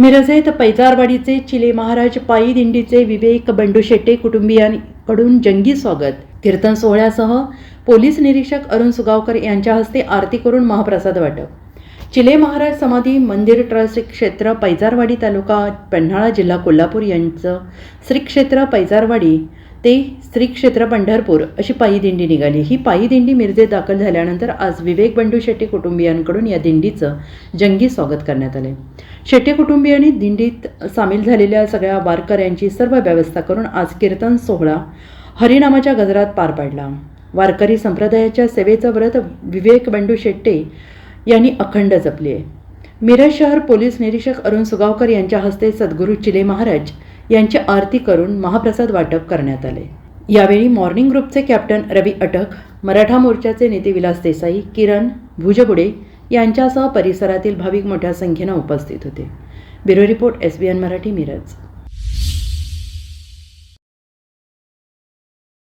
मिरजेत पैजारवाडीचे चिले महाराज पायी दिंडीचे विवेक बंडू शेट्टे कुटुंबियांकडून जंगी स्वागत. कीर्तन सोहळ्यासह पोलीस निरीक्षक अरुण सुगावकर यांच्या हस्ते आरती करून महाप्रसाद वाटप. चिले महाराज समाधी मंदिर ट्रस्ट क्षेत्र पैजारवाडी तालुका पन्हाळा जिल्हा कोल्हापूर यांचं श्री क्षेत्र पैजारवाडी ते श्री क्षेत्र पंढरपूर अशी पायी दिंडी निघाली. ही पायी दिंडी मिरजेत दाखल झाल्यानंतर आज विवेक बंडू शेट्टी कुटुंबियांकडून या दिंडीचं जंगी स्वागत करण्यात आले. शेट्टी कुटुंबियांनी दिंडीत सामील झालेल्या सगळ्या वारकऱ्यांची सर्व व्यवस्था करून आज कीर्तन सोहळा हरिनामाच्या गजरात पार पाडला. वारकरी संप्रदायाच्या सेवेचं व्रत विवेक बंडू शेट्टे यांनी अखंड जपली. आहे मिरज शहर पोलीस निरीक्षक अरुण सुगावकर यांच्या हस्ते सद्गुरू चिले महाराज यांची आरती करून महाप्रसाद वाटप करण्यात आले. यावेळी मॉर्निंग ग्रुपचे कॅप्टन रवी अटक मराठा मोर्चाचे नेते विलास देसाई किरण भुजबुडे यांच्यासह परिसरातील भाविक मोठ्या संख्येनं उपस्थित होते. Bureau report S B N Marathi Miraj.